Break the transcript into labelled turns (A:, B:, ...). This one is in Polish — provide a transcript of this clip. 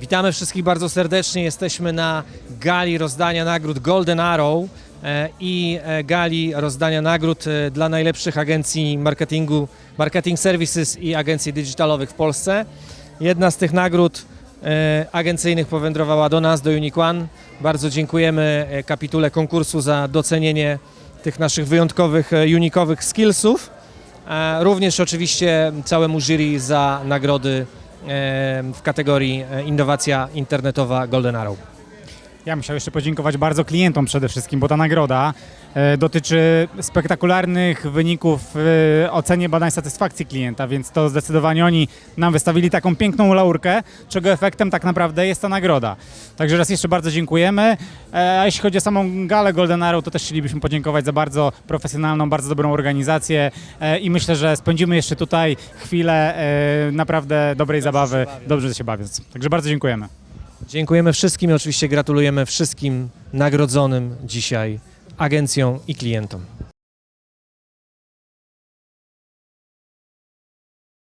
A: Witamy wszystkich bardzo serdecznie. Jesteśmy na gali rozdania nagród Golden Arrow e, i e, gali rozdania nagród e, dla najlepszych agencji marketingu, marketing services i agencji digitalowych w Polsce. Jedna z tych nagród agencyjnych powędrowała do nas, do Unique. Bardzo dziękujemy kapitule konkursu za docenienie tych naszych wyjątkowych, unikowych skillsów. Również oczywiście całemu jury za nagrody w kategorii e, innowacja internetowa Golden Arrow.
B: Ja chciał jeszcze podziękować bardzo klientom przede wszystkim, bo ta nagroda e, dotyczy spektakularnych wyników w ocenie badań satysfakcji klienta, więc to zdecydowanie oni nam wystawili taką piękną laurkę, czego efektem tak naprawdę jest ta nagroda. Także raz jeszcze bardzo dziękujemy. E, A jeśli chodzi o samą galę Golden Arrow, to też chcielibyśmy podziękować za bardzo profesjonalną, bardzo dobrą organizację e, i myślę, że spędzimy jeszcze tutaj chwilę e, naprawdę dobrej zabawy, dobrze się bawiąc. Także bardzo dziękujemy.
A: Dziękujemy wszystkim i oczywiście gratulujemy wszystkim nagrodzonym dzisiaj agencjom i klientom.